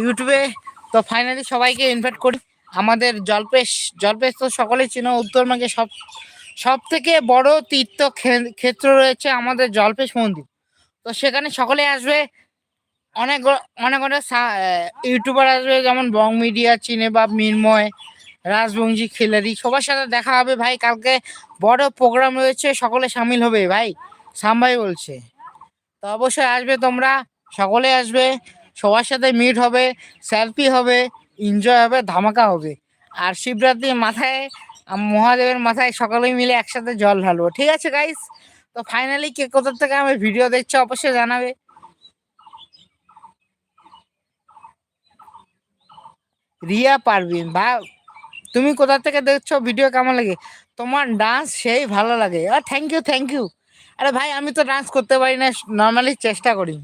ইউটিউবে তো ফাইনালি সবাইকে ইনভাইট করি। আমাদের জলপেশ জলপেশ তো সকলেই চিনো, উত্তরবঙ্গে সব সব থেকে বড় তীর্থ ক্ষেত্র রয়েছে আমাদের জলপেশ মন্দির। তো সেখানে সকলে আসবে। অনেক অনেক অনেক ইউটিউবার আসবে, যেমন বং মিডিয়া চিনে বা মিনময়, রাজবংশী খিলারি সবার সাথে দেখা হবে ভাই। কালকে বড় প্রোগ্রাম রয়েছে, সকলে সামিল হবে ভাই। সাম ভাই বলছে। তো অবশ্যই আসবে তোমরা, সকলে আসবে। সবার সাথে মিট হবে সেলফি হবে এনজয় হবে, ধামাকা হবে। আর শিবরাত্রির মাথায় মহাদেবের মাথায় সকলেই মিলে একসাথে জল ঢালবো। ঠিক আছে গাইস তো ফাইনালি কে কোথার থেকে আমি ভিডিও দেখছ অবশ্যই জানাবে। রিয়া পারবিন বা তুমি কোথা থেকে দেখছ ভিডিও কেমন লাগে? তোমার ডান্স সেই ভালো লাগে। আর থ্যাংক ইউ থ্যাংক ইউ আরে ভাই, আমি তো ডান্স করতে পারি না নর্মালি চেষ্টা করি।